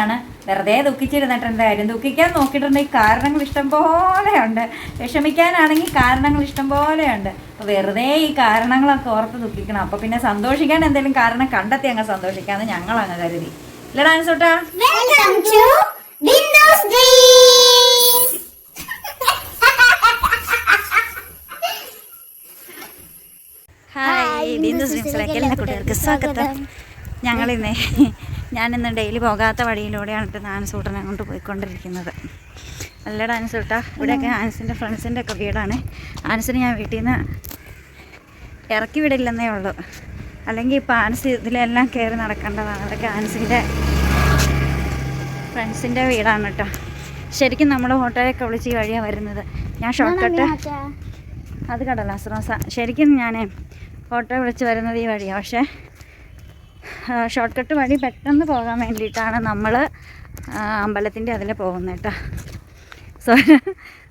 ആണ്. വെറുതെ ദുഃഖിച്ചിരുന്നിട്ടുണ്ട് കാര്യം? ദുഃഖിക്കാൻ നോക്കിയിട്ടുണ്ടെങ്കിൽ കാരണങ്ങൾ ഇഷ്ടം പോലെയുണ്ട് വിഷമിക്കാനാണെങ്കിൽ കാരണങ്ങൾ ഇഷ്ടം പോലെയുണ്ട് അപ്പോൾ വെറുതെ ഈ കാരണങ്ങളൊക്കെ ഓർത്ത് ദുഃഖിക്കണം. അപ്പോൾ പിന്നെ സന്തോഷിക്കാൻ എന്തെങ്കിലും കാരണം കണ്ടെത്തി അങ്ങ് സന്തോഷിക്കാമെന്ന് ഞങ്ങൾ അങ്ങ് കരുതി. ഇല്ല ഡാൻസ് തൊട്ടാ Welcome to Windows Dreams. Hi Bindu എല്ലാ കുട്ടികൾക്ക് സ്വാഗതം. ഞങ്ങളിന്ന് ഞാനിന്ന് ഡെയിലി പോകാത്ത വഴിയിലൂടെയാണ് ഇട്ട് ആൻസൂട്ടനെ കൊണ്ട് പോയിക്കൊണ്ടിരിക്കുന്നത്. നല്ല ഡാൻസ് തൊട്ടാ ഇവിടെയൊക്കെ ആൻസിന്റെ ഫ്രണ്ട്സിന്റെ ഒക്കെ വീടാണ്. ആൻസിനെ ഞാൻ വീട്ടിൽ നിന്ന് ഇറക്കി വിടില്ലെന്നേ ഉള്ളൂ. അല്ലെങ്കിൽ ഇപ്പോൾ ആൻസ് ഇതിലെല്ലാം കയറി നടക്കേണ്ടതാണ്. അതൊക്കെ ആൻസിന്റെ ഫ്രണ്ട്സിന്റെ വീടാണ് കേട്ടോ. ശരിക്കും നമ്മൾ ഹോട്ടലൊക്കെ വിളിച്ച് ഈ വഴിയാണ് വരുന്നത്. ഞാൻ ഷോർട്ട് കട്ട് അത് കടലാസ് റോസ ശരിക്കും ഞാൻ ഓട്ടോ വിളിച്ച് വരുന്നത് ഈ വഴിയാണ് പക്ഷേ ഷോർട്ട് കട്ട് വഴി പെട്ടെന്ന് പോകാൻ വേണ്ടിയിട്ടാണ് നമ്മൾ അമ്പലത്തിന്റെ അതിൽ പോകുന്നത് കേട്ടോ. സോന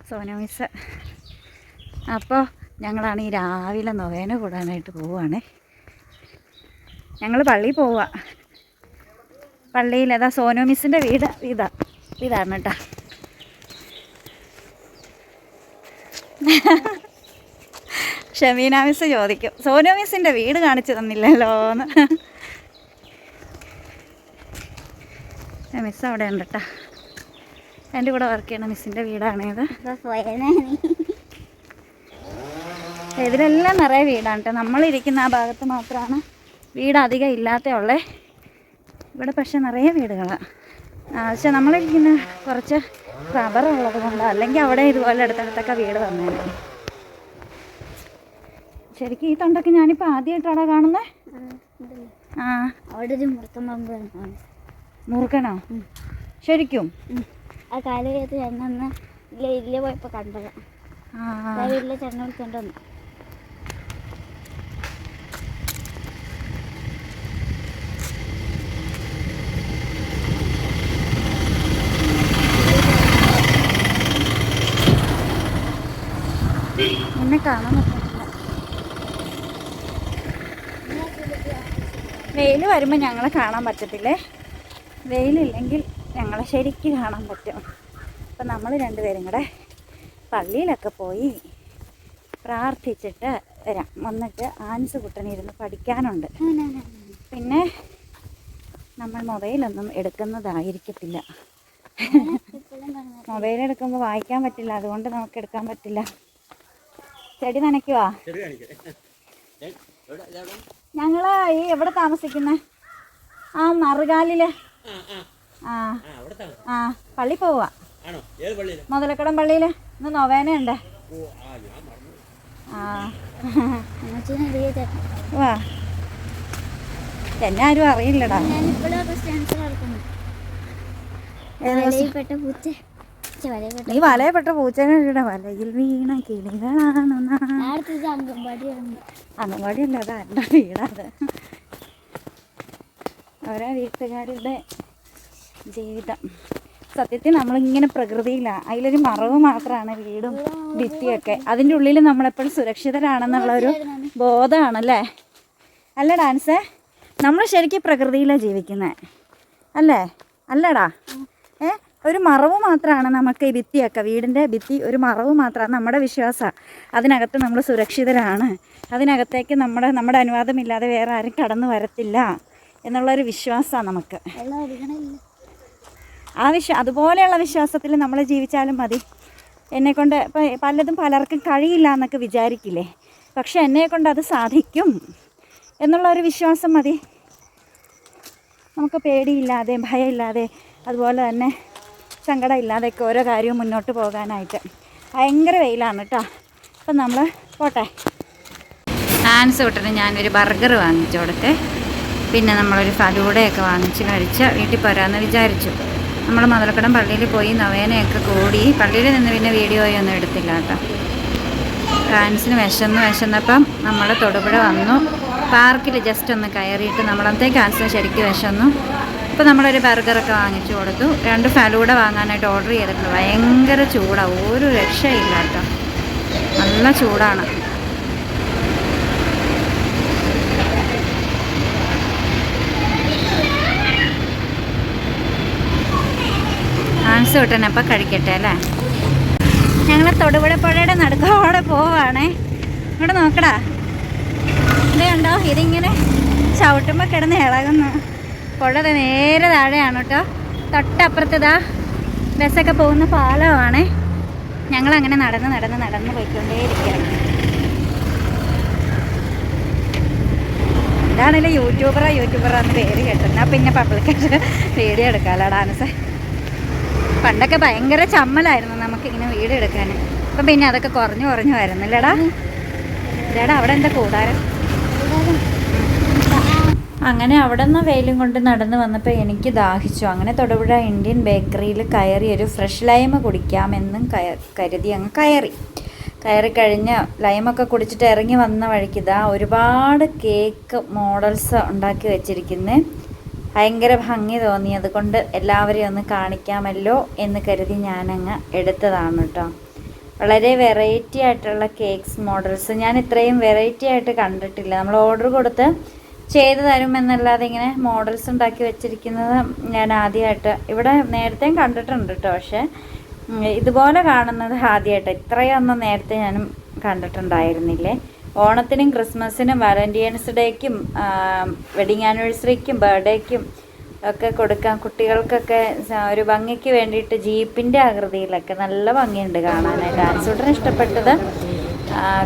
സോന മിസ് അപ്പോൾ ഞങ്ങളാണ് ഈ രാവിലെ നൊവേന കൂടാനായിട്ട് പോവുകയാണ് ഞങ്ങൾ പള്ളിയിൽ പോവുക പള്ളിയിൽ അതാ സോനു മിസ്സിന്റെ വീട് ഇതാ ഇതാണ് കേട്ടോ. ഷമീന മിസ് ചോദിക്കും സോനോ മിസ്സിന്റെ വീട് കാണിച്ചു തന്നില്ലല്ലോ എന്ന് മിസ് അവിടെ ഉണ്ട് കേട്ടോ എന്റെ കൂടെ വർക്ക് ചെയ്യണ മിസ്സിന്റെ വീടാണിത് ഇതിലെല്ലാം നിറയെ വീടാണ് കേട്ടോ നമ്മളിരിക്കുന്ന ആ ഭാഗത്ത് മാത്രമാണ് വീട് അധികം ഇല്ലാത്ത ഉള്ളേ. ഇവിടെ പക്ഷെ നിറയെ വീടുകളാണ് പക്ഷെ നമ്മളിരിക്കുന്ന കുറച്ച് റബ്ബർ ഉള്ളത് കൊണ്ട് അല്ലെങ്കിൽ അവിടെ ഇതുപോലെ അടുത്തടുത്തൊക്കെ വീട് വന്നേനെ. ശരിക്കും ഈ തൊണ്ടൊക്കെ ഞാനിപ്പോൾ ആദ്യമായിട്ടാണോ കാണുന്നത് ആ അവിടെ ഒരു മൃത്തം പമ്പ് മൂർഖനോ ശരിക്കും? ആ കാലഘട്ടത്തിൽ ചെന്നന്ന് ഇല്ല ഇല്ല പോയപ്പോ കണ്ടത്. വീട്ടിലെ ചെണ്ണ വിളിച്ചോണ്ട് വന്നു. എന്നെ കാണാൻ പറ്റുന്നില്ല വെയിൽ വരുമ്പോൾ ഞങ്ങളെ കാണാൻ പറ്റത്തില്ലേ? വെയിലില്ലെങ്കിൽ ഞങ്ങളെ ശരിക്ക് കാണാൻ പറ്റും. അപ്പം നമ്മൾ രണ്ടുപേരും കൂടെ പള്ളിയിലൊക്കെ പോയി പ്രാർത്ഥിച്ചിട്ട് വരാം. വന്നിട്ട് ആൻസ് കുട്ടനിരുന്ന് പഠിക്കാനുണ്ട്. പിന്നെ നമ്മൾ മൊബൈലൊന്നും എടുക്കുന്നതായിരിക്കത്തില്ല. മൊബൈൽ എടുക്കുമ്പോൾ വായിക്കാൻ പറ്റില്ല. അതുകൊണ്ട് നമുക്ക് എടുക്കാൻ പറ്റില്ല. ചെടി നനയ്ക്കുവാ? ഞങ്ങൾ ഈ എവിടെ താമസിക്കുന്നേ? ആ മറുകാലിൽ. ആ. ആ പള്ളി പോവാ. മുതലക്കടം പള്ളിയിൽ. ഇന്ന് നൊവേനയുണ്ട് ഉണ്ട്. ആ വാ. എന്നെ ആരും അറിയില്ലടാ. നീ വലയപ്പെട്ട പൂച്ചകളുടെ വലയിൽ വീണ കിളികളാണ് അംഗൻവാടി അല്ല അത് എന്റെ വീടാത് ഓരോ വീട്ടുകാരുടെ ജീവിതം. സത്യത്തിൽ നമ്മളിങ്ങനെ പ്രകൃതിയിലാണ് അതിലൊരു മറവ് മാത്രമാണ് വീടും ഭിത്തിയൊക്കെ. അതിന്റെ ഉള്ളിൽ നമ്മളെപ്പോഴും സുരക്ഷിതരാണെന്നുള്ളൊരു ബോധമാണല്ലേ? അല്ല ഡാൻസേ? നമ്മൾ ശരിക്കും പ്രകൃതിയിലാണ് ജീവിക്കുന്നത് അല്ലേ? അല്ലടാ. ഏ? ഒരു മറവ് മാത്രമാണ് നമുക്ക് ഈ ഭിത്തിയൊക്കെ. വീടിന്റെ ഭിത്തി ഒരു മറവ് മാത്രമാണ് നമ്മുടെ വിശ്വാസമാണ് അതിനകത്ത് നമ്മൾ സുരക്ഷിതരാണ്. അതിനകത്തേക്ക് നമ്മുടെ നമ്മുടെ അനുവാദമില്ലാതെ വേറെ ആരും കടന്നു വരത്തില്ല. എന്നുള്ളൊരു വിശ്വാസമാണ് നമുക്ക്. ആ വിശ്വ അതുപോലെയുള്ള വിശ്വാസത്തിൽ നമ്മൾ ജീവിച്ചാലും മതി. എന്നെക്കൊണ്ട് ഇപ്പം പലതും പലർക്കും കഴിയില്ല എന്നൊക്കെ വിചാരിക്കില്ലേ? പക്ഷെ എന്നെക്കൊണ്ട് അത് സാധിക്കും എന്നുള്ള ഒരു വിശ്വാസം മതി. നമുക്ക് പേടിയില്ലാതെ ഭയമില്ലാതെ അതുപോലെ തന്നെ സങ്കടമില്ലാതെയൊക്കെ ഓരോ കാര്യവും മുന്നോട്ട് പോകാനായിട്ട്. ഭയങ്കര വെയിലാണ് കേട്ടോ അപ്പം നമ്മൾ പോട്ടെ. ആൻസ് തൊട്ടിട്ട് ഞാനൊരു ബർഗർ വാങ്ങിച്ചു കൊടുത്തേ. പിന്നെ നമ്മളൊരു ഫലൂടയൊക്കെ വാങ്ങിച്ച് കഴിച്ച് വീട്ടിൽ പോരാമെന്ന് വിചാരിച്ചു. നമ്മൾ മതലക്കടം പള്ളിയിൽ പോയി നവേനയൊക്കെ കൂടി പള്ളിയിൽ നിന്ന് പിന്നെ വീഡിയോയൊന്നും എടുത്തില്ല കേട്ടോ. ഫ്രാൻസിന് വിശന്ന് വിശന്നപ്പം നമ്മൾ തൊടുപുഴ വന്നു. പാർക്കിൽ ജസ്റ്റ് ഒന്ന് കയറിയിട്ട് നമ്മളത്തെ ആൻസിന് ശരിക്കും വിശന്നു. അപ്പോൾ നമ്മളൊരു ബർഗറൊക്കെ വാങ്ങിച്ചു കൊടുത്തു. രണ്ട് ഫലൂട വാങ്ങാനായിട്ട് ഓർഡർ ചെയ്തിട്ടുണ്ട്. ഭയങ്കര ചൂടാണ് ഒരു രക്ഷയില്ല കേട്ടോ. നല്ല ചൂടാണ്. ആൻസ് കിട്ടണപ്പോൾ കഴിക്കട്ടെ അല്ലേ? ഞങ്ങൾ തൊടുപുഴ പുഴയുടെ നടുക്കോടെ പോവാണേ. ഇവിടെ നോക്കടാ. ഇത് കണ്ടോ? ഇതിങ്ങനെ ചവിട്ടുമ്പോൾ കിടന്ന് ഇളകുന്നു. പുഴ നേരെ താഴെയാണ് കേട്ടോ. തൊട്ടപ്പുറത്തതാ ബസ്സൊക്കെ പോകുന്ന പാലമാണേ. ഞങ്ങളങ്ങനെ നടന്ന് നടന്ന് നടന്ന് പോയിക്കൊണ്ടേയിരിക്കുകയാണ്. ഇതാണല്ലോ യൂട്യൂബറാ യൂട്യൂബറാന്ന് പേര് കേട്ടിരുന്ന പിന്നെ പബ്ലിക്കായിട്ട് വീഡിയോ എടുക്കാമല്ലോ ഡാൻസ് പണ്ടൊക്കെ ഭയങ്കര ചമ്മലായിരുന്നു നമുക്കിങ്ങനെ വീട് എടുക്കാൻ അപ്പം പിന്നെ അതൊക്കെ കുറഞ്ഞു കുറഞ്ഞു വരുന്നില്ലടാ. ഇല്ലടാ അവിടെ എന്താ കൂടാരം? അങ്ങനെ അവിടെ നിന്ന് വെയിലും കൊണ്ട് നടന്ന് വന്നപ്പോൾ എനിക്ക് ദാഹിച്ചു. അങ്ങനെ തൊടുപുഴ ഇന്ത്യൻ ബേക്കറിയിൽ കയറി ഒരു ഫ്രഷ് ലൈമ കുടിക്കാമെന്നും കയ കരുതി അങ്ങ് കയറി. കയറി കഴിഞ്ഞ് ലൈമൊക്കെ കുടിച്ചിട്ട് ഇറങ്ങി വന്ന വഴിക്ക് ഇതാ ഒരുപാട് കേക്ക് മോഡൽസ് ഉണ്ടാക്കി വെച്ചിരിക്കുന്നത് ഭയങ്കര ഭംഗി തോന്നി. അതുകൊണ്ട് എല്ലാവരെയും ഒന്ന് കാണിക്കാമല്ലോ എന്ന് കരുതി ഞാനങ്ങ് എടുത്തതാണ് കേട്ടോ. വളരെ വെറൈറ്റി ആയിട്ടുള്ള കേക്ക്സ് മോഡൽസ് ഞാൻ ഇത്രയും വെറൈറ്റി ആയിട്ട് കണ്ടിട്ടില്ല. നമ്മൾ ഓർഡർ കൊടുത്ത് ചെയ്തു തരും എന്നല്ലാതെ ഇങ്ങനെ മോഡൽസ് ഉണ്ടാക്കി വെച്ചിരിക്കുന്നത് ഞാൻ ആദ്യമായിട്ട് ഇവിടെ നേരത്തെയും കണ്ടിട്ടുണ്ട് കേട്ടോ. പക്ഷേ ഇതുപോലെ കാണുന്നത് ആദ്യമായിട്ട്. ഇത്രയൊന്നും നേരത്തെ ഞാനും കണ്ടിട്ടുണ്ടായിരുന്നില്ലേ? ഓണത്തിനും ക്രിസ്മസിനും വാലന്റൈൻസ് ഡേക്കും വെഡിങ് ആനിവേഴ്സറിക്കും ബർത്ത്ഡേക്കും ഒക്കെ കൊടുക്കാം കുട്ടികൾക്കൊക്കെ ഒരു ഭംഗിക്ക് വേണ്ടിയിട്ട് ജീപ്പിന്റെ ആകൃതിയിലൊക്കെ നല്ല ഭംഗിയുണ്ട് കാണാനായിട്ട്. ഡാൻസൂട്ടറിന് ഇഷ്ടപ്പെട്ടത്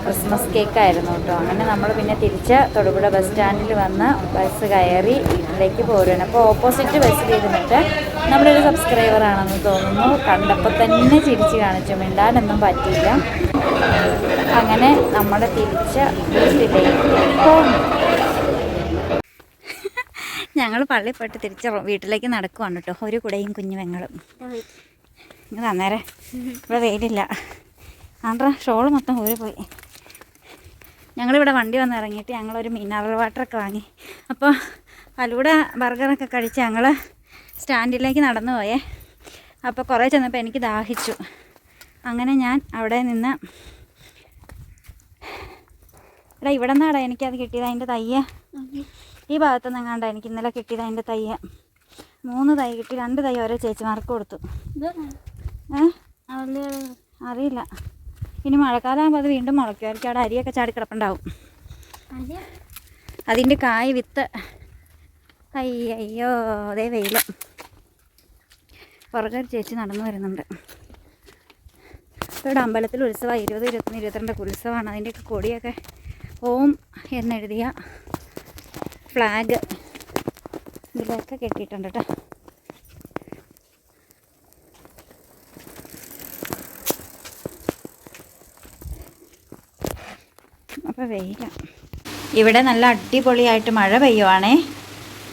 ക്രിസ്മസ് കേക്കായിരുന്നു കേട്ടോ. അങ്ങനെ നമ്മൾ പിന്നെ തിരിച്ച് തൊടുപുഴ ബസ് സ്റ്റാൻഡിൽ വന്ന് ബസ് കയറി വീട്ടിലേക്ക് പോരുകയാണ് അപ്പോൾ ഓപ്പോസിറ്റ് ബസ്സിലിരുന്നിട്ട് നമ്മളൊരു സബ്സ്ക്രൈബറാണെന്ന് തോന്നുന്നു. കണ്ടപ്പോൾ തന്നെ ചിരിച്ച് കാണിച്ചു. മിണ്ടാനൊന്നും പറ്റിയില്ല. അങ്ങനെ നമ്മൾ തിരിച്ച് ഞങ്ങൾ പള്ളി പോയിട്ട് തിരിച്ച് വീട്ടിലേക്ക് നടക്കുവാണ് കേട്ടോ. ഒരു കുടയും കുഞ്ഞു പെങ്ങളും ഇങ്ങനെ അന്നേരം ഇവിടെ വെയിലില്ല. ആണ്ട്ര ഷോൾ മൊത്തം ഊരി പോയി ഞങ്ങളിവിടെ വണ്ടി വന്ന് ഇറങ്ങിയിട്ട് ഞങ്ങളൊരു മിനറൽ വാട്ടറൊക്കെ വാങ്ങി. അപ്പോൾ അലൂടെ ബർഗറൊക്കെ കഴിച്ച് ഞങ്ങൾ സ്റ്റാൻഡിലേക്ക് നടന്നു പോയേ അപ്പോൾ കുറേ ചെന്നപ്പോൾ എനിക്ക് ദാഹിച്ചു. അങ്ങനെ ഞാൻ അവിടെ നിന്ന് എടാ ഇവിടെ നിന്നാടാ എനിക്കത് കിട്ടിയത്. അതിന്റെ തയ്യ. ഈ ഭാഗത്തു നിന്നെങ്ങാണ്ട എനിക്ക് ഇന്നലെ കിട്ടിയത് അതിന്റെ തയ്യ. മൂന്ന് തൈ കിട്ടി. രണ്ട് തൈ ഓരോ ചേച്ചിമാർക്ക് കൊടുത്തു. അറിയില്ല. ഇനി മഴക്കാലമാകുമ്പോൾ അത് വീണ്ടും മുളയ്ക്കുമായിരിക്കും. അവിടെ അരിയൊക്കെ ചാടി കിടപ്പുണ്ടാവും. അതിന്റെ കായ് വിത്ത്. അയ്യോ അതേ വെയിൽ പുറകെ ചേച്ചി നടന്നു വരുന്നുണ്ട്. ഇവിടെ അമ്പലത്തിൽ ഉത്സവം ഇരുപത് ഇരുപത്തൊന്ന് ഇരുപത്തിരണ്ടൊക്കെ ഉത്സവമാണ്. അതിന്റെയൊക്കെ കൊടിയൊക്കെ ഓം എന്നെഴുതിയ ഫ്ലാഗ് ഇതിലൊക്കെ കെട്ടിയിട്ടുണ്ട് കേട്ടോ അപ്പോൾ വെയില. ഇവിടെ നല്ല അടിപൊളിയായിട്ട് മഴ പെയ്യുവാണേ.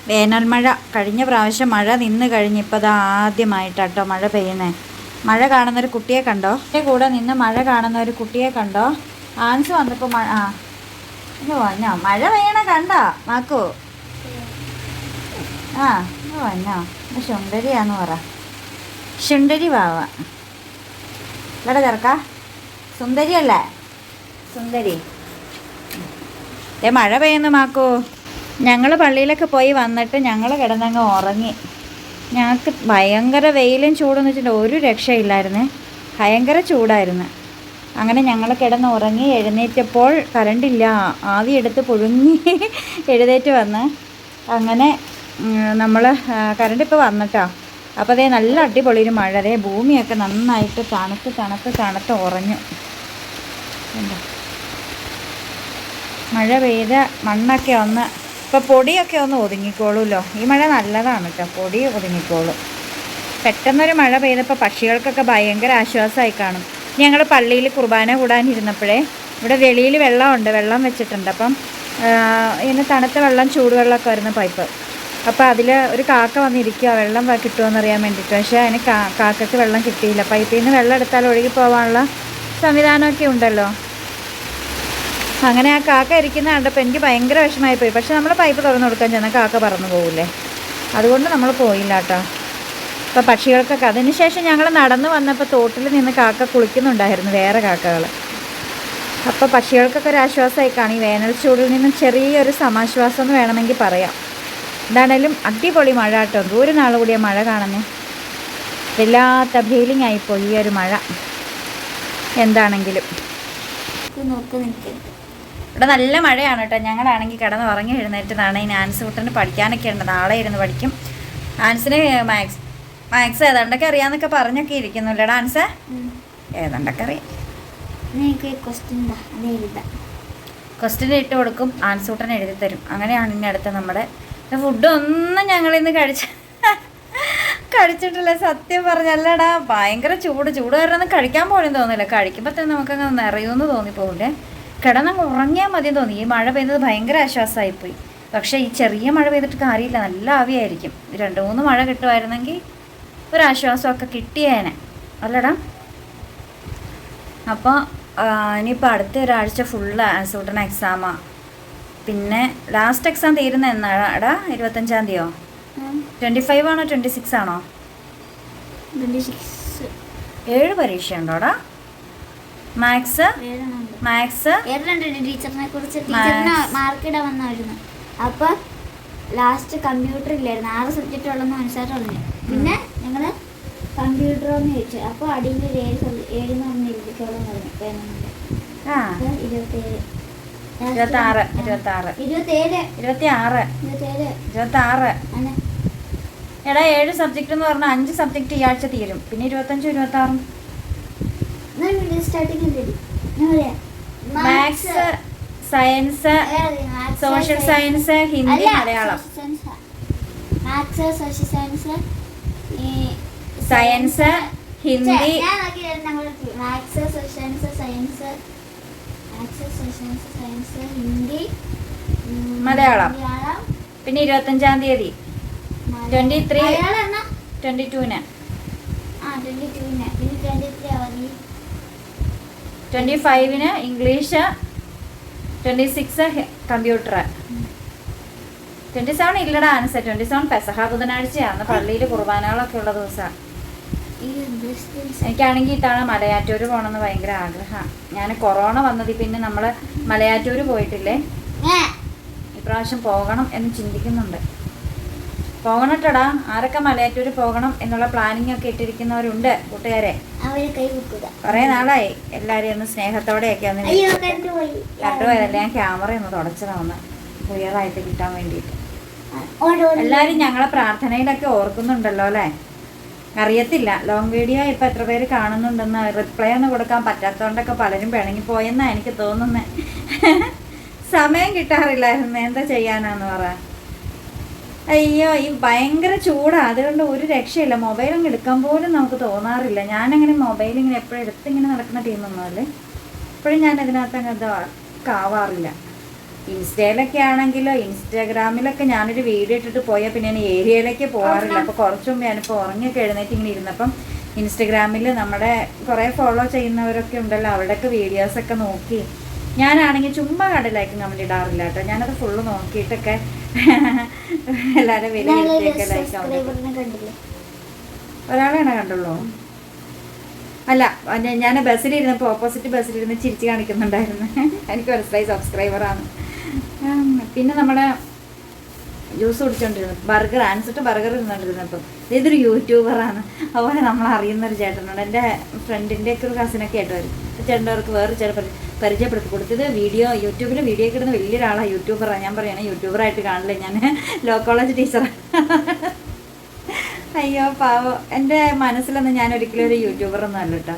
വേനൽ മഴ കഴിഞ്ഞ പ്രാവശ്യം മഴ നിന്ന് കഴിഞ്ഞിപ്പോൾ അത് ആദ്യമായിട്ടാട്ടോ മഴ പെയ്യുന്നേ. മഴ കാണുന്ന ഒരു കുട്ടിയെ കണ്ടോ? എന്റെ കൂടെ നിന്ന് മഴ കാണുന്ന ഒരു കുട്ടിയെ കണ്ടോ? ആൻസ് വന്നപ്പോൾ മഴ ആ. വന്നോ? മഴ വേണ കണ്ടോ? മാക്കു. ആ ഇത് വന്നോ? ശുണ്ടരിയാന്ന് പറ. ശുണ്ടരി വാവ. ഇവിടെ ചേർക്ക സുന്ദരിയല്ലേ? സുന്ദരി. ഏ മഴ പെയ്യുന്നു മാക്കോ. ഞങ്ങൾ പള്ളിയിലൊക്കെ പോയി വന്നിട്ട് ഞങ്ങൾ കിടന്നങ്ങ് ഉറങ്ങി. ഞങ്ങൾക്ക് ഭയങ്കര വെയിലും ചൂടെന്ന് വെച്ചിട്ട് ഒരു രക്ഷയില്ലായിരുന്നേ. ഭയങ്കര ചൂടായിരുന്നു. അങ്ങനെ ഞങ്ങൾ കിടന്ന് ഉറങ്ങി എഴുന്നേറ്റപ്പോൾ കറണ്ടില്ല ആവി എടുത്ത് പുഴുങ്ങി എഴുന്നേറ്റ് വന്ന്. അങ്ങനെ നമ്മൾ കറണ്ട് ഇപ്പോൾ വന്നിട്ടോ. അപ്പോൾ അതേ നല്ല അടിപൊളി ഒരു മഴ. അതേ ഭൂമിയൊക്കെ നന്നായിട്ട് തണുത്ത് തണുത്ത് തണുത്ത് ഉറഞ്ഞു. മഴ പെയ്ത മണ്ണൊക്കെ ഒന്ന് ഇപ്പോൾ പൊടിയൊക്കെ ഒന്ന് ഒതുങ്ങിക്കോളുമല്ലോ ഈ മഴ നല്ലതാണ് കേട്ടോ പൊടി ഒതുങ്ങിക്കോളും. പെട്ടെന്നൊരു മഴ പെയ്തപ്പോൾ പക്ഷികൾക്കൊക്കെ ഭയങ്കര ആശ്വാസമായി കാണും. ഞങ്ങൾ പള്ളിയിൽ കുർബാന കൂടാനിരുന്നപ്പോഴേ ഇവിടെ വെളിയിൽ വെള്ളമുണ്ട്. വെള്ളം വെച്ചിട്ടുണ്ട്. അപ്പം ഇങ്ങനെ തണുത്ത വെള്ളം ചൂടുവെള്ളമൊക്കെ വരുന്ന പൈപ്പ്. അപ്പോൾ അതിൽ ഒരു കാക്ക വന്നിരിക്കുക വെള്ളം കിട്ടുമോ അറിയാൻ വേണ്ടിയിട്ട് പക്ഷേ അതിന് കാക്കയ്ക്ക് വെള്ളം കിട്ടിയില്ല. പൈപ്പിൽ നിന്ന് വെള്ളം എടുത്താൽ ഒഴുകി പോകാനുള്ള സംവിധാനമൊക്കെ ഉണ്ടല്ലോ. അങ്ങനെ ആ കാക്ക ഇരിക്കുന്ന കണ്ടപ്പോൾ എനിക്ക് ഭയങ്കര വിഷമമായി പോയി. പക്ഷെ നമ്മൾ പൈപ്പ് തുറന്നു കൊടുക്കാൻ ചെന്ന കാക്ക പറന്നു പോകില്ലേ അതുകൊണ്ട് നമ്മൾ പോയില്ല കേട്ടോ. അപ്പോൾ പക്ഷികൾക്കൊക്കെ അതിന് ശേഷം ഞങ്ങൾ നടന്നു വന്നപ്പോൾ തോട്ടിൽ നിന്ന് കാക്ക കുളിക്കുന്നുണ്ടായിരുന്നു വേറെ കാക്കകൾ. അപ്പോൾ പക്ഷികൾക്കൊക്കെ ഒരു ആശ്വാസമായി കാണി. വേനൽ ചൂടിൽ നിന്നും ചെറിയൊരു സമാശ്വാസം എന്ന് വേണമെങ്കിൽ പറയാം. എന്താണേലും അടിപൊളി മഴ കേട്ടോ. ഒരു നാൾ കൂടിയ മഴ കാണുന്നേ. വല്ലാത്ത ഫീലിംഗ് ആയിപ്പോയി ഈ ഒരു മഴ. എന്താണെങ്കിലും. നോക്ക് നിൽക്ക് ഇവിടെ നല്ല മഴയാണ് കേട്ടോ. ഞങ്ങളാണെങ്കിൽ കിടന്ന് ഉറങ്ങി എഴുന്നേറ്റതാണ്. ഇനി ആൻസ് കുട്ടന് പഠിക്കാനൊക്കെ ഉണ്ട്. നാളെ ഇരുന്ന് പഠിക്കും. ആൻസിന് മാത്സ് മാത്സ് ഏതാണ്ടൊക്കെ അറിയാന്നൊക്കെ പറഞ്ഞൊക്കെ ഇരിക്കുന്നില്ല ഡാൻസ് ഏതാണ്ടൊക്കെ അറിയാം. ക്വസ്റ്റ്യൻ ഇട്ട് കൊടുക്കും. ആൻസൂട്ടൻ എഴുതി തരും. അങ്ങനെയാണ് ഇനി അടുത്ത നമ്മുടെ ഫുഡ് ഒന്നും ഞങ്ങൾ ഇന്ന് കഴിച്ച കഴിച്ചിട്ടില്ല. സത്യം പറഞ്ഞല്ലടാ. ഭയങ്കര ചൂട്. ചൂട് കാരണം ഒന്നും കഴിക്കാൻ പോലും തോന്നില്ല. കഴിക്കുമ്പോൾ തന്നെ നമുക്കങ്ങ് നിറയുമെന്ന് തോന്നിപ്പോകില്ലേ? കിടന്നങ്ങ് ഉറങ്ങിയാൽ മതി തോന്നി. ഈ മഴ പെയ്തത് ഭയങ്കര ആശ്വാസമായിപ്പോയി. പക്ഷേ ഈ ചെറിയ മഴ പെയ്തിട്ട് കാര്യമില്ല. നല്ല ആവിയായിരിക്കും. രണ്ട് മൂന്ന് മഴ കിട്ടുമായിരുന്നെങ്കിൽ ഒരാശ്വാസമൊക്കെ കിട്ടിയേനെ. അല്ലടാ. അപ്പോൾ ഇനിയിപ്പോൾ അടുത്ത ഒരാഴ്ച ഫുള്ള് ആൻസൂട്ടൻ എക്സാമാണ് പിന്നെ ലാസ്റ്റ് എക്സാം തീരുന്ന എന്നാടാ? ഇരുപത്തഞ്ചാം തീയോ ട്വന്റി ഫൈവ് ആണോ ട്വന്റി സിക്സ് ആണോ? ട്വന്റി സിക്സ് ഏഴ് പരീക്ഷ ഉണ്ടോടാ മാത്സ് മാത്സ് ടീച്ചറിനെ കുറിച്ച്. ടീച്ചറിന് മാർക്ക് ഇടാൻ വന്നായിരുന്നു അപ്പൊ ലാസ്റ്റ് കമ്പ്യൂട്ടർ ഇല്ലായിരുന്നു. ആറ് സബ്ജക്റ്റ് ഉള്ളെന്ന് മനസ്സിലായിട്ടില്ല പിന്നെ ഞങ്ങൾ കമ്പ്യൂട്ടർ ഒന്ന് ചോദിച്ചു. അപ്പൊ അടിയിൽ ഒരു ഏഴ് എന്ന് ഏഴെന്ന് പറഞ്ഞ് എഴുതിക്കോളം പറഞ്ഞു. ഇരുപത്തേഴ്. ഇരുപത്തേഴ്. ഇരുപത്തേഴ്. എടാ ഏഴ് സബ്ജക്റ്റ് എന്ന് പറഞ്ഞാൽ അഞ്ച് സബ്ജക്റ്റ് ഈ ആഴ്ച തീരും. പിന്നെ ഇരുപത്തഞ്ചും ഇരുപത്തി ആറും സ്റ്റാർട്ടിങ് റെഡി ഞാൻ പറയാം maths science social science Hindi Malayalam maths social science science Hindi maths social science science maths social science science Hindi Malayalam. പിന്നെ ഇരുപത്തഞ്ചാം തീയതി. ട്വന്റി 23 ട്വന്റി ടൂന് ആ ട്വന്റി ടൂവിന് പിന്നെ ട്വന്റി ത്രീ അവധി. Twenty ഫൈവിന് English twenty six computer twenty seven ഇല്ലടാ answer twenty seven Pesaha ബുധനാഴ്ചയാണ് പള്ളിയിൽ കുർബാനകളൊക്കെ ഉള്ള ദിവസമാണ് എനിക്കാണെങ്കിൽ ഇത്തവണ മലയാറ്റൂർ പോകണമെന്ന് ഭയങ്കര ആഗ്രഹമാണ് ഞാൻ കൊറോണ വന്നതിൽ പിന്നെ നമ്മൾ മലയാറ്റൂർ പോയിട്ടില്ലേ? ഇപ്രാവശ്യം പോകണം എന്ന് ചിന്തിക്കുന്നുണ്ട്. പോകണട്ടടാ. ആരൊക്കെ മലയാറ്റൂർ പോകണം എന്നുള്ള പ്ലാനിങ് ഒക്കെ ഇട്ടിരിക്കുന്നവരുണ്ട് കൂട്ടുകാരെ. കുറെ നാളായി എല്ലാരെയും ഒന്ന് സ്നേഹത്തോടെയൊക്കെ ഒന്ന് അയ്യോ വിളിച്ചിട്ട്. കണ്ടുപോയി. ഞാൻ ക്യാമറ ഒന്ന് തുടച്ചതാണ് ക്ലിയറായിട്ട് കിട്ടാൻ വേണ്ടിയിട്ട്. ഓടി എല്ലാവരും ഞങ്ങളെ പ്രാർത്ഥനയിലൊക്കെ ഓർക്കുന്നുണ്ടല്ലോ അല്ലേ? അറിയത്തില്ല. ലോങ് വീഡിയോ ഇപ്പം എത്ര പേര് കാണുന്നുണ്ടെന്ന് റിപ്ലൈ ഒന്നും കൊടുക്കാൻ പറ്റാത്തതുകൊണ്ടൊക്കെ പലരും പിണങ്ങി പോയെന്നാ എനിക്ക് തോന്നുന്നത് സമയം കിട്ടാറില്ലായിരുന്നു. എന്താ ചെയ്യാനാന്ന് പറ. അയ്യോ ഈ ഭയങ്കര ചൂടാ. അതുകൊണ്ട് ഒരു രക്ഷയില്ല. മൊബൈൽ അങ്ങ് എടുക്കാൻ പോലും നമുക്ക് തോന്നാറില്ല. ഞാനങ്ങനെ മൊബൈൽ ഇങ്ങനെ എപ്പോഴും എടുത്തിങ്ങനെ നടക്കുന്ന ടീമൊന്നുമല്ലേ ഇപ്പോഴും ഞാൻ അതിനകത്ത് അങ്ങ് കാവാറില്ല. ഇൻസ്റ്റയിലൊക്കെ ആണെങ്കിലോ ഇൻസ്റ്റാഗ്രാമിലൊക്കെ ഞാനൊരു വീഡിയോ ഇട്ടിട്ട് പോയാൽ പിന്നെ ഞാൻ ഏരിയയിലേക്ക് പോകാറില്ല. അപ്പോൾ കുറച്ച് മുമ്പ് ഞാനിപ്പോൾ ഉറങ്ങിയൊക്കെ എഴുന്നേറ്റ് ഇങ്ങനെ ഇരുന്നപ്പം ഇൻസ്റ്റഗ്രാമിൽ നമ്മുടെ കുറേ ഫോളോ ചെയ്യുന്നവരൊക്കെ ഉണ്ടല്ലോ. അവിടെയൊക്കെ വീഡിയോസൊക്കെ നോക്കി ഞാനാണെങ്കിൽ ചുമ്മാ കടലായിരിക്കും കമന്റ് ഇടാറില്ല കേട്ടോ. ഞാനത് ഫുള്ള് നോക്കിയിട്ടൊക്കെ എല്ലാവരും വിലയിരുത്തിയൊക്കെ ലൈക്ക് ഒരാളെയാണ് കണ്ടുള്ളൂ? അല്ല ഞാൻ- ഞാൻ ബസ്സിലിരുന്നപ്പോൾ ഓപ്പോസിറ്റ് ബസ്സിലിരുന്ന് ചിരിച്ചു കാണിക്കുന്നുണ്ടായിരുന്നു. എനിക്ക് മനസ്സിലായി സബ്സ്ക്രൈബറാണ് പിന്നെ നമ്മുടെ ജ്യൂസ് കുടിച്ചോണ്ടിരുന്നു. ബർഗർ ആൻസിട്ട് ബർഗർ ഇരുന്നോണ്ടിരുന്നപ്പോൾ ഇതൊരു യൂട്യൂബറാണ് അതുപോലെ നമ്മൾ അറിയുന്ന ഒരു ചേട്ടനുണ്ട് എന്റെ ഫ്രണ്ടിന്റെ ഒക്കെ ഒരു കസിനൊക്കെ ആയിട്ട് വരും ചേട്ടന്റെ അവർക്ക് വേറെ ചില പരി- പരിചയപ്പെടുത്തി കൊടുത്തത് വീഡിയോ യൂട്യൂബിൽ വീഡിയോ കിട്ടുന്ന വലിയ വലിയൊരാളാണ് യൂട്യൂബറാണ് ഞാൻ പറയണേ യൂട്യൂബറായിട്ട് കാണില്ല. ഞാൻ ലോ കോളേജ് ടീച്ചറാണ് അയ്യോ പാവം. എന്റെ മനസ്സിലൊന്നും ഞാൻ ഒരിക്കലും ഒരു യൂട്യൂബറൊന്നും അല്ല കേട്ടോ.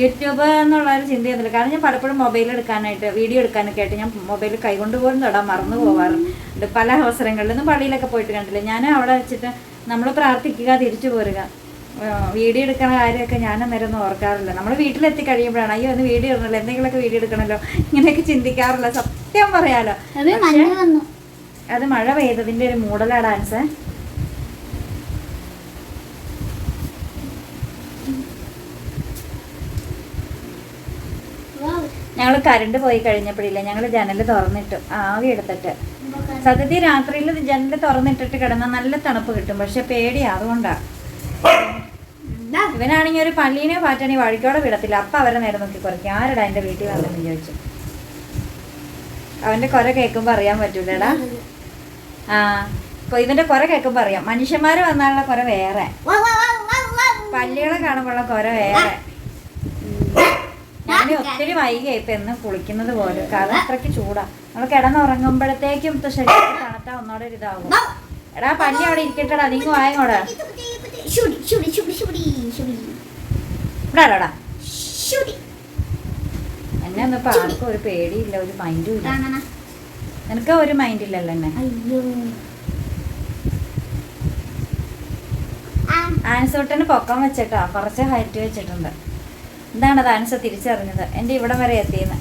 യൂട്യൂബ് എന്നുള്ള ഒരു ചിന്ത ചെയ്യുന്നില്ല കാരണം ഞാൻ പലപ്പോഴും മൊബൈൽ എടുക്കാനായിട്ട് വീഡിയോ എടുക്കാനൊക്കെ ആയിട്ട് ഞാൻ മൊബൈൽ കൈകൊണ്ട് പോലും തൊടാൻ മറന്നു പോവാറുണ്ട്. പല അവസരങ്ങളിലൊന്നും പള്ളിയിലൊക്കെ പോയിട്ട് കണ്ടില്ല? ഞാൻ അവിടെ വെച്ചിട്ട് നമ്മൾ പ്രാർത്ഥിക്കുക തിരിച്ചു പോരുക. വീഡിയോ എടുക്കണ കാര്യമൊക്കെ ഞാൻ അന്നേരം ഓർക്കാറില്ല. നമ്മൾ വീട്ടിലെത്തി കഴിയുമ്പോഴാണ് അയ്യോ ഒന്ന് വീഡിയോ ഇടണല്ലോ എന്തെങ്കിലുമൊക്കെ വീഡിയോ എടുക്കണല്ലോ. ഇങ്ങനെയൊക്കെ ചിന്തിക്കാറില്ല. സത്യം പറയാലോ. അത് മഴ പെയ്തതിന്റെ ഒരു മൂടലാ ഡാൻസ്. ഞങ്ങൾ കരണ്ട് പോയി കഴിഞ്ഞപ്പോഴില്ല ഞങ്ങൾ ജനൽ തുറന്നിട്ട്. ആവി എടുത്തിട്ട്. സത്യത്തിൽ രാത്രിയിൽ ജനൽ തുറന്നിട്ടിട്ട് കിടന്നാൽ നല്ല തണുപ്പ് കിട്ടും. പക്ഷെ പേടിയാ അതുകൊണ്ടാ. ദാ, ഇവനാണെങ്കിൽ ഒരു പള്ളീനെ പാറ്റണി വഴിക്കോടെ വിടത്തില്ല. അപ്പം അവരെ നേരെ നോക്കി കുറയ്ക്കും. ആരടാ എന്റെ വീട്ടിൽ വന്നെന്ന് ചോദിച്ചു. അവന്റെ കുര കേൾക്കുമ്പോൾ അറിയാൻ പറ്റൂലടാ. ആ ഇവന്റെ കുര കേൾക്കുമ്പോൾ അറിയാം. മനുഷ്യന്മാർ വന്നാലുള്ള കുര വേറെ. പല്ലികളെ കാണുമ്പോഴുള്ള കുര വേറെ. ഞാൻ ഒത്തിരി വൈകിയായി ഇപ്പം എന്നും കുളിക്കുന്നത് പോലും. കാരണം അത്രയ്ക്ക് ചൂടാ. നമ്മൾ കിടന്നുറങ്ങുമ്പോഴത്തേക്കും ശരീരത്തിൽ തണുത്താ ഒന്നോടെ ഒരു എടാ പല്ലി അവിടെ ഇരിക്കട്ടെടാ. നീ വായങ്ങോടാ ഷുടി ഷുടി ഷുടി ഷുടി ഷുടി ഇവിടെ ആരോടാ? ഷുടി എന്നെ ഒന്നും ഇപ്പൊ ആർക്കും ഒരു പേടിയില്ല ഒരു മൈൻഡും ഇല്ല. നിനക്ക് ഒരു മൈൻഡ് ഇല്ലല്ലോ എന്നെ? അയ്യോ. ആൻസോട്ടിന് പൊക്കം വെച്ചിട്ടാ? കുറച്ച് ഹൈറ്റ് വെച്ചിട്ടുണ്ട്. എന്താണ് അത് ആൻസ തിരിച്ചറിഞ്ഞത്? എന്റെ ഇവിടം വരെ എത്തിയെന്ന്.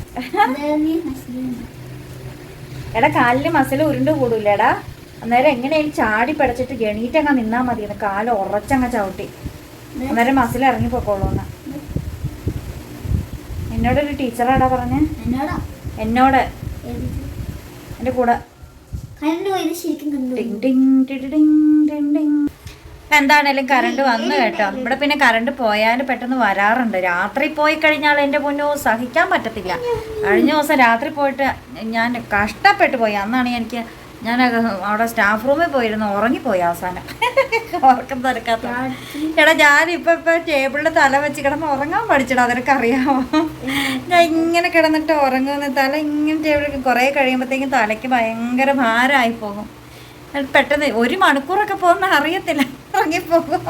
എടാ കാലിൽ മസിൽ ഉരുണ്ട് കൂടൂലേടാ. അന്നേരം എങ്ങനെയാലും ചാടി പടച്ചിട്ട് ഗണീറ്റങ്ങ നിന്നാ മതി എന്ന് കാലം ഉറച്ചങ്ങ ചവിട്ടി. അന്നേരം മസിൽ ഇറങ്ങി പൊക്കോളൂന്ന് എന്നോടൊരു ടീച്ചറാടാ പറഞ്ഞ? എന്നോടോ? എന്റെ എന്റെ കൂടെ. എന്താണേലും കറണ്ട് വന്നു കേട്ടോ. ഇവിടെ പിന്നെ കറണ്ട് പോയാൽ പെട്ടെന്ന് വരാറുണ്ട്. രാത്രി പോയി കഴിഞ്ഞാൽ എന്റെ മുന്നു സഹിക്കാൻ പറ്റത്തില്ല. കഴിഞ്ഞ ദിവസം രാത്രി പോയിട്ട് ഞാൻ കഷ്ടപ്പെട്ടു പോയി. അന്നാണ് എനിക്ക് ഞാൻ അവിടെ സ്റ്റാഫ് റൂമിൽ പോയിരുന്നു ഉറങ്ങിപ്പോയി അവസാനം. ഉറക്കം തിരക്കാത്ത എടാ ഞാൻ ഇപ്പൊ ഇപ്പൊ ടേബിളിൽ തല വെച്ച് കിടന്ന് ഉറങ്ങാൻ പഠിച്ചടാ അതൊക്കെ അറിയാമോ ഞാൻ ഇങ്ങനെ കിടന്നിട്ട് ഉറങ്ങുന്ന തല ഇങ്ങനെ ടേബിളിൽ കുറേ കഴിയുമ്പോഴത്തേക്കും തലയ്ക്ക് ഭയങ്കര ഭാരമായി പോകും. പെട്ടെന്ന് ഒരു മണിക്കൂറൊക്കെ പോകുന്ന അറിയത്തില്ല. ഉറങ്ങിപ്പോകും.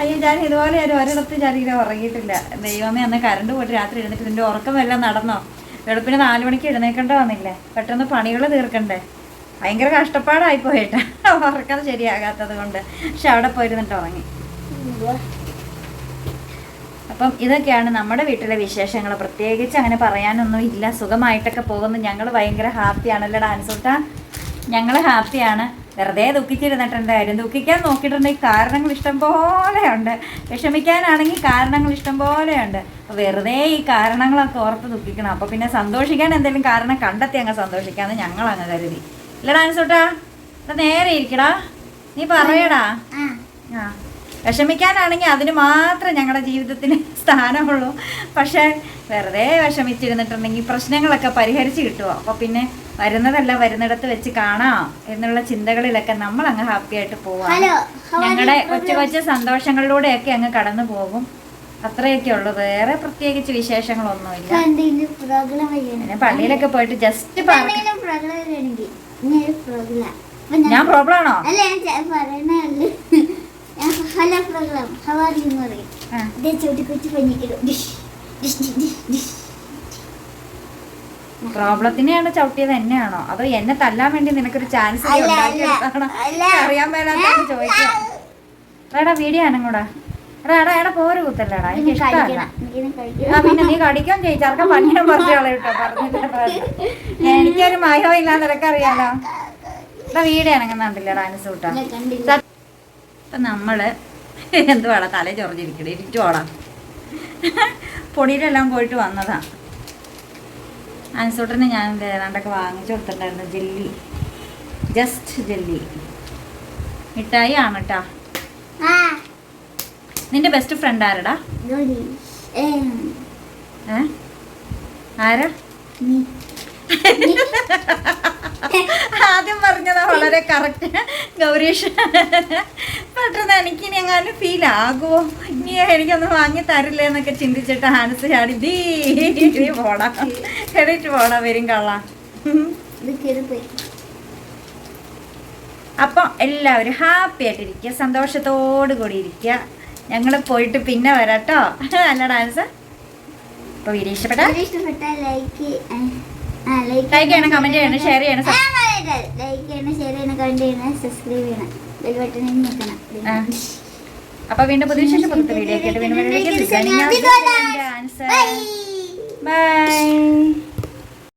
അയ്യോ ഞാൻ ഇതുപോലെ ഞാൻ ഒരിടത്ത് ഞാനിങ്ങനെ ഉറങ്ങിയിട്ടില്ല. ദൈവമേ അന്ന് കറണ്ട് പോയിട്ട് രാത്രി എഴുന്നിട്ട് ഇതിന്റെ ഉറക്കം എല്ലാം നടന്നോ? വെളുപ്പിന് നാല് മണിക്ക് എഴുന്നേക്കേണ്ട വന്നില്ലേ? പെട്ടെന്ന് പണികൾ തീർക്കണ്ടേ? ഭയങ്കര കഷ്ടപ്പാടായി പോയിട്ടാ. ഉറക്കം ശരിയാകാത്തത് കൊണ്ട്. പക്ഷെ അവിടെ പോയിരുന്നിട്ട് ഉറങ്ങി. അപ്പം ഇതൊക്കെയാണ് നമ്മുടെ വീട്ടിലെ വിശേഷങ്ങൾ. പ്രത്യേകിച്ച് അങ്ങനെ പറയാനൊന്നും ഇല്ല. സുഖമായിട്ടൊക്കെ പോകുന്നു. ഞങ്ങൾ ഭയങ്കര ഹാപ്പിയാണല്ലോ ഡാൻസൂട്ട ഞങ്ങൾ ഹാപ്പിയാണ്. വെറുതെ ദുഃഖിച്ചിരുന്നിട്ടുണ്ട്. കാര്യം ദുഃഖിക്കാൻ നോക്കിയിട്ടുണ്ടെങ്കിൽ കാരണങ്ങൾ ഇഷ്ടം പോലെയുണ്ട്. വിഷമിക്കാനാണെങ്കിൽ കാരണങ്ങൾ ഇഷ്ടം പോലെയുണ്ട്. അപ്പോൾ വെറുതെ ഈ കാരണങ്ങളൊക്കെ ഓർത്ത് ദുഃഖിക്കണം. അപ്പോൾ പിന്നെ സന്തോഷിക്കാൻ എന്തെങ്കിലും കാരണം കണ്ടെത്തി അങ്ങ് സന്തോഷിക്കാമെന്ന് ഞങ്ങൾ അങ്ങ് കരുതി ഇല്ലടാ അനുസോട്ടാ നേരെ ഇരിക്കടാ. നീ പറയടാ. ആ. വിഷമിക്കാനാണെങ്കിൽ അതിന് മാത്രം ഞങ്ങളുടെ ജീവിതത്തിന് സ്ഥാനമുള്ളൂ. പക്ഷേ വെറുതെ വിഷമിച്ചിരുന്നിട്ടുണ്ടെങ്കിൽ പ്രശ്നങ്ങളൊക്കെ പരിഹരിച്ച് കിട്ടുമോ അപ്പോൾ പിന്നെ വരുന്നതല്ല വരുന്നിടത്ത് വെച്ച് കാണാം എന്നുള്ള ചിന്തകളിലൊക്കെ നമ്മൾ അങ്ങ് ഹാപ്പി ആയിട്ട് പോവാം ഞങ്ങളുടെ കൊച്ചു കൊച്ചു സന്തോഷങ്ങളിലൂടെയൊക്കെ അങ്ങ് കടന്നു പോകും. അത്രയൊക്കെ ഉള്ളൂ. വേറെ പ്രത്യേകിച്ച് വിശേഷങ്ങളൊന്നുമില്ല. പിന്നെ പള്ളിയിലൊക്കെ പോയിട്ട് ജസ്റ്റ് ഞാൻ പ്രോബ്ലം ഹലോ പ്രോഗ്രാം. എന്ന് പറയും. ഇതേ ചവിട്ടി പഞ്ഞിക്കിടും പ്രോബ്ലത്തിനെയാണ് ചവിട്ടിയത് എന്നെയാണോ? അതോ എന്നെ തല്ലാൻ വേണ്ടി നിനക്കൊരു ചാൻസ്. അറിയാൻ മേലാത്ത ചോദിക്കാം എടാ വീഡിയോ ആനങ്ങൂടാ എടാ എടാ എടാ പോര് കുത്തല്ലടാ. എനിക്ക് ഇഷ്ടമല്ല ആ പിന്നെ നീ കടിക്കാൻ ചോദിച്ചാർക്ക പണിയാൻ പറഞ്ഞോളെ കേട്ടോ പറഞ്ഞിട്ട് എനിക്കൊരു മയോ ഇല്ലാന്ന് നിനക്കറിയാലോ? എടാ വീഡിയോ ഡാൻസ് അനുസൂട്ടാ. ഇല്ല, നമ്മൾ എന്ത് വേണം എന്തുവാടാ തല ചൊറഞ്ഞിരിക്കണേ? ഇരിക്കുവാടാ. പൊടിയിലെല്ലാം പോയിട്ട് വന്നതാണ് അൻസൂട്ടന് ഞാൻ ഏതാണ്ടൊക്കെ വാങ്ങിച്ചു കൊടുത്തിട്ടുണ്ടായിരുന്നു. ജെല്ലി. Just jelly. മിഠായി ആണ് കേട്ടാ നിന്റെ ബെസ്റ്റ് ഫ്രണ്ട് ആരടാ? ആരാ? ആദ്യം പറഞ്ഞതാ വളരെ കറക്റ്റ് ഗൗരീഷ് പെട്ടെന്ന് എനിക്കിനി എങ്ങാനും ഫീൽ ആകുമോ ഇനി എനിക്കൊന്നും വാങ്ങി തരില്ലേ എന്നൊക്കെ ചിന്തിച്ചിട്ട് ഹാൻസ് ചാടി ദീ പോടാ. എണീറ്റ് പോടാ വരും കള്ള. അപ്പൊ അപ്പം എല്ലാവരും ഹാപ്പി ആയിട്ടിരിക്കുക സന്തോഷത്തോടു കൂടി ഇരിക്കുക. ഞങ്ങൾ പോയിട്ട് പിന്നെ വരാട്ടോ. അല്ല ഡാൻസ് അപ്പോൾ വീഡിയോ ഇഷ്ടപ്പെട്ട? ഇഷ്ടപ്പെട്ട ലൈക്ക് ലൈക്ക് ചെയ്യണം കമന്റ് ചെയ്യണം ഷെയർ ചെയ്യണം. ലൈക്ക് ചെയ്യണം ഷെയർ ചെയ്യണം കമന്റ് ചെയ്യണം സബ്സ്ക്രൈബ് ചെയ്യണം. Bell button. അപ്പൊ വീണ്ടും പുതിയ വിശേഷം പുതിയ വീഡിയോ ആയിട്ട് വീണ്ടും. ബൈ